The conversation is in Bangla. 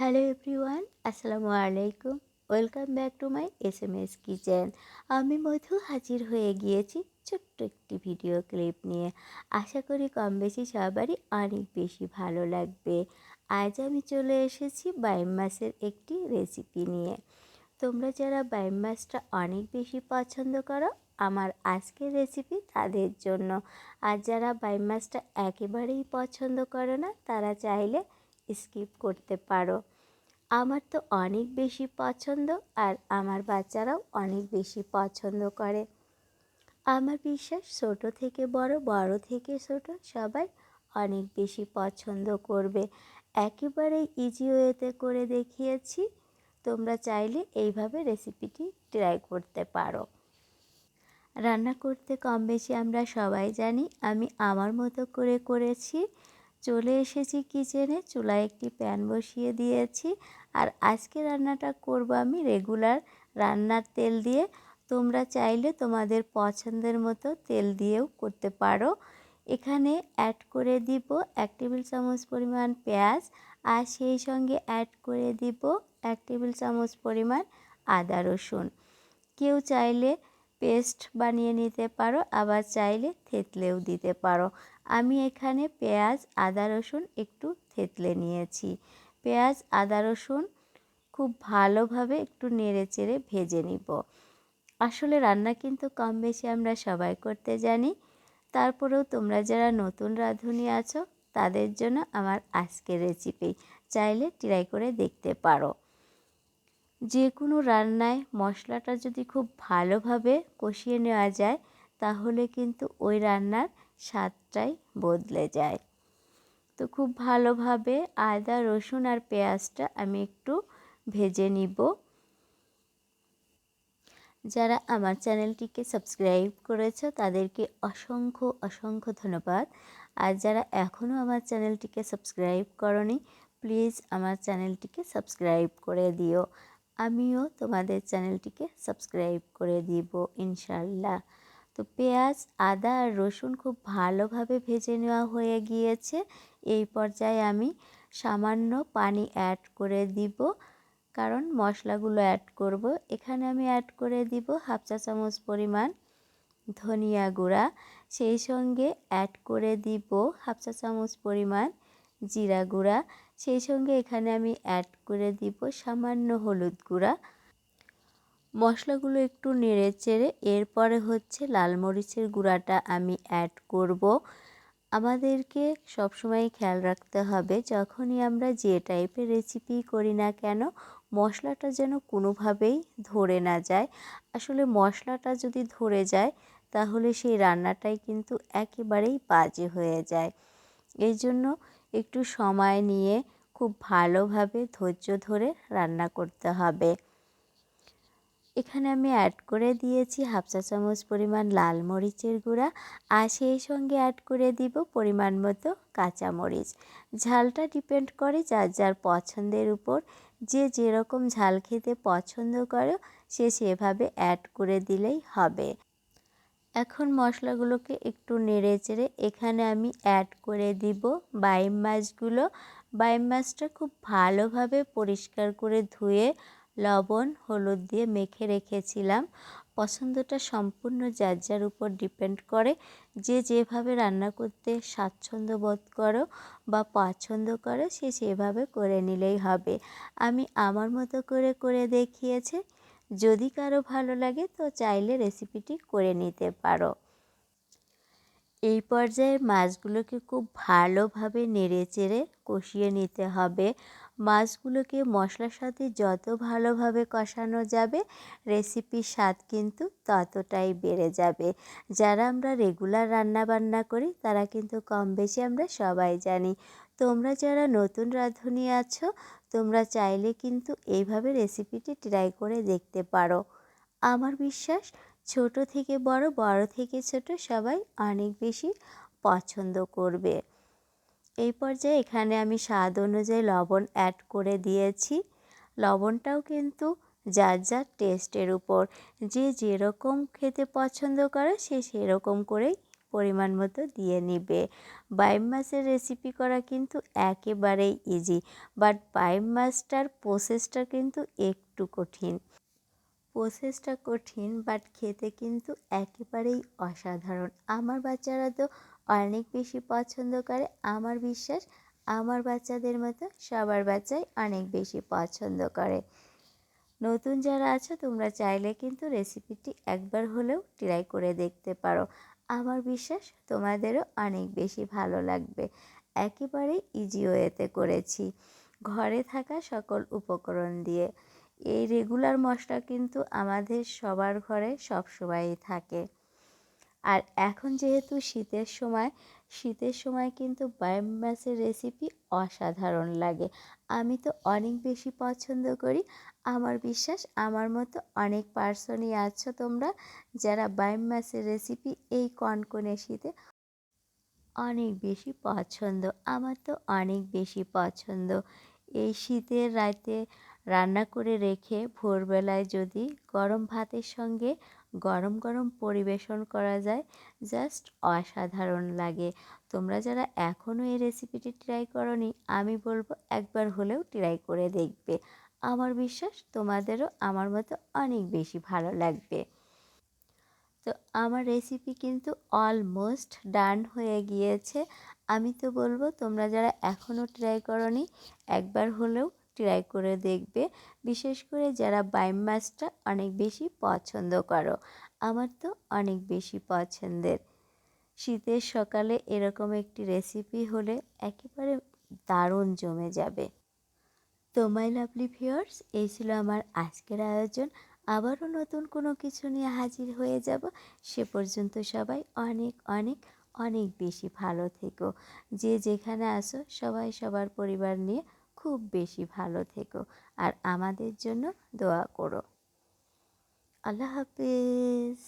হ্যালো এভরিওয়ান, আসসালামু আলাইকুম। Welcome back to my S M S kitchen. আমি মধু হাজির হয়ে গিয়েছি ছোট্ট একটি ভিডিও ক্লিপ নিয়ে। আশা করি কম বেশি সবারই অনেক বেশি ভালো লাগবে। আজ আমি চলে এসেছি বাইম মাছের একটি রেসিপি নিয়ে। তোমরা যারা বাইম মাছটা অনেক বেশি পছন্দ করো, আমার আজকের রেসিপি তাদের জন্য। আর যারা বাইম মাছটা একেবারেই পছন্দ করো না, তারা চাইলে স্কিপ করতে পারো। আমার তো অনেক বেশি পছন্দ আর আমার বাচ্চারাও অনেক বেশি পছন্দ করে। আমার বিশ্বাস ছোট থেকে বড় বড় থেকে ছোট সবাই অনেক বেশি পছন্দ করবে। একেবারেই ইজি ওয়েতে করে দেখিয়েছি। তোমরা চাইলে এইভাবে রেসিপিটি ট্রাই করতে পারো। রান্না করতে কম বেশি আমরা সবাই জানি, আমি আমার মতো করে করেছি। চলে এসেছি কিচেনে, চুলায় একটি প্যান বসিয়ে দিয়েছি। আর আজকে রান্নাটা করব আমি রেগুলার রান্নার তেল দিয়ে। তোমরা চাইলে তোমাদের পছন্দের মতো তেল দিয়েও করতে পারো। এখানে অ্যাড করে দিব এক টেবিল চামচ পরিমাণ পেঁয়াজ আর সেই সঙ্গে অ্যাড করে দিব এক টেবিল চামচ পরিমাণ আদা রসুন। কেউ চাইলে পেস্ট বানিয়ে নিতে পারো, আবার চাইলে থেতলেও দিতে পারো। আমি এখানে পেঁয়াজ, আদা, রসুন একটু থেতলে নিয়েছি। পেঁয়াজ, আদা, রসুন খুব ভালোভাবে একটু নেড়ে চেড়ে ভেজে নিব। আসলে রান্না কিন্তু কম বেশি আমরা সবাই করতে জানি। তারপরেও তোমরা যারা নতুন রাঁধুনি আছো, তাদের জন্য আমার আজকের রেসিপি চাইলে ট্রাই করে দেখতে পারো। যে কোনো রান্নায় মশলাটা যদি খুব ভালোভাবে কষিয়ে নেওয়া যায়, তাহলে কিন্তু ওই রান্নার স্বাদটাই বদলে যায়। তো খুব ভালোভাবে আদা, রসুন আর পেঁয়াজটা আমি একটু ভেজে নিব। যারা আমার চ্যানেলটিকে সাবস্ক্রাইব করেছ, তাদেরকে অসংখ্য অসংখ্য ধন্যবাদ। আর যারা এখনও আমার চ্যানেলটিকে সাবস্ক্রাইব করনি, প্লিজ আমার চ্যানেলটিকে সাবস্ক্রাইব করে দিও। আমিও তোমাদের চ্যানেলটিকে সাবস্ক্রাইব করে দিব ইনশাল্লাহ তো পেঁয়াজ, আদা আর রসুন খুব ভালোভাবে ভেজে নেওয়া হয়ে গিয়েছে। এই পর্যায়ে আমি সামান্য পানি অ্যাড করে দিব, কারণ মশলাগুলো অ্যাড করব। এখানে আমি অ্যাড করে দিব হাফ চা চামচ পরিমাণ ধনিয়া গুঁড়া। সেই সঙ্গে অ্যাড করে দিব হাফ চা চামচ পরিমাণ জিরা গুঁড়া। সেই সঙ্গে এখানে আমি অ্যাড করে দিব সামান্য হলুদ গুঁড়া। মশলাগুলো একটু নেড়ে চেড়ে এরপরে হচ্ছে লাল মরিচের গুঁড়াটা আমি অ্যাড করব। আমাদেরকে সবসময় খেয়াল রাখতে হবে, যখনই আমরা যে টাইপের রেসিপি করি না কেন, মশলাটা যেন কোনোভাবেই ধরে না যায়। আসলে মশলাটা যদি ধরে যায়, তাহলে সেই রান্নাটাই কিন্তু একেবারেই বাজে হয়ে যায়। এই জন্য একটু সময় নিয়ে খুব ভালোভাবে ধৈর্য ধরে রান্না করতে হবে। এখানে আমি অ্যাড করে দিয়েছি হাফ চা চামচ পরিমাণ লাল মরিচের গুঁড়া আর সেই সঙ্গে অ্যাড করে দিব পরিমাণ মতো কাঁচা মরিচ। ঝালটা ডিপেন্ড করে যার যার পছন্দের উপর। যে যেরকম ঝাল খেতে পছন্দ করে সে সেভাবে অ্যাড করে দিলেই হবে। এখন মশলাগুলোকে একটু নেড়ে চেড়ে এখানে আমি অ্যাড করে দিব বাইম মাছগুলো। বাইম মাছটা খুব ভালোভাবে পরিষ্কার করে ধুয়ে লবণ, হলুদ দিয়ে মেখে রেখেছিলাম। পছন্দটা সম্পূর্ণ যার যার উপর ডিপেন্ড করে। যে যেভাবে রান্না করতে স্বাচ্ছন্দ্য বোধ করো বা পছন্দ করো, সে সেভাবে করে নিলেই হবে। আমি আমার মতো করে করে দেখিয়েছে। যদি কারও ভালো লাগে তো চাইলে রেসিপিটি করে নিতে পারো। এই পর্যায়ে মাছগুলোকে খুব ভালোভাবে নেড়ে চেড়ে কষিয়ে নিতে হবে। মাছগুলোকে মশলার সাথে যত ভালোভাবে কষানো যাবে রেসিপির স্বাদ কিন্তু ততটাই বেড়ে যাবে। যারা আমরা রেগুলার রান্না বান্না করি, তারা কিন্তু কম বেশি আমরা সবাই জানি। তোমরা যারা নতুন রাঁধুনি আছো তোমরা চাইলে কিন্তু এইভাবে রেসিপিটি ট্রাই করে দেখতে পারো। আমার বিশ্বাস, ছোট থেকে বড় বড় থেকে ছোট সবাই অনেক বেশি পছন্দ করবে। এই পর্যায়ে এখানে আমি স্বাদ অনুযায়ী লবণ অ্যাড করে দিয়েছি। লবণটাও কিন্তু যার যার টেস্টের উপর। যে যেরকম খেতে পছন্দ করে, সে সেরকম করেই পরিমাণ মতো দিয়ে নিবে। বাইম মাছের রেসিপি করা কিন্তু একেবারেই ইজি বাট বাইম মাছটার প্রসেসটা কিন্তু একটু কঠিন। প্রসেসটা কঠিন বাট খেতে কিন্তু একেবারেই অসাধারণ। আমার বাচ্চারা তো অনেক বেশি পছন্দ করে। আমার বিশ্বাস, আমার বাচ্চাদের মতো সবার বাচ্চাই অনেক বেশি পছন্দ করে। নতুন যারা আছো, তোমরা চাইলে কিন্তু রেসিপিটি একবার হলেও ট্রাই করে দেখতে পারো। আমার বিশ্বাস তোমাদেরও অনেক বেশি ভালো লাগবে। একেবারে ইজি ওয়েতে করেছি। ঘরে থাকা সকল উপকরণ দিয়ে। এই রেগুলার মশলা কিন্তু আমাদের সবার ঘরে সবসময়ই থাকে। আর এখন যেহেতু শীতের সময় শীতের সময় কিন্তু বায়োম মাছের রেসিপি অসাধারণ লাগে। আমি তো অনেক বেশি পছন্দ করি। আমার বিশ্বাস, আমার মতো অনেক পার্সনই আছো তোমরা যারা বায়োম মাছের রেসিপি এই কনকনে শীতে অনেক বেশি পছন্দ। আমার তো অনেক বেশি পছন্দ। এই শীতের রাতে রান্না করে রেখে ভোরবেলায় যদি গরম ভাতের সঙ্গে গরম গরম পরিবেশন করা যায়। জাস্ট অসাধারণ লাগে। তোমরা যারা এখনও এই রেসিপিটি ট্রাই করনি, আমি বলব একবার হলেও ট্রাই করে দেখবে। আমার বিশ্বাস তোমাদেরও আমার মতো অনেক বেশি ভালো লাগবে। তো আমার রেসিপি কিন্তু অলমোস্ট ডান হয়ে গিয়েছে। আমি তো বলব তোমরা যারা এখনও ট্রাই করনি, একবার হলেও ট্রাই করে দেখবে। বিশেষ করে যারা বাইম মাছটা অনেক বেশি পছন্দ করো। আমার তো অনেক বেশি পছন্দের। শীতের সকালে এরকম একটি রেসিপি হলে একেবারে দারুণ জমে যাবে। তো মাই লাভলি ভিউয়ার্স এই ছিল আমার আজকের আয়োজন। আবারও নতুন কোনো কিছু নিয়ে হাজির হয়ে যাব। সে পর্যন্ত সবাই অনেক অনেক অনেক বেশি ভালো থেকো। যে যেখানে আসো সবাই সবার পরিবার নিয়ে খুব বেশি ভালো থেকো আর আমাদের জন্য দোয়া করো। আল্লাহ হাফিজ।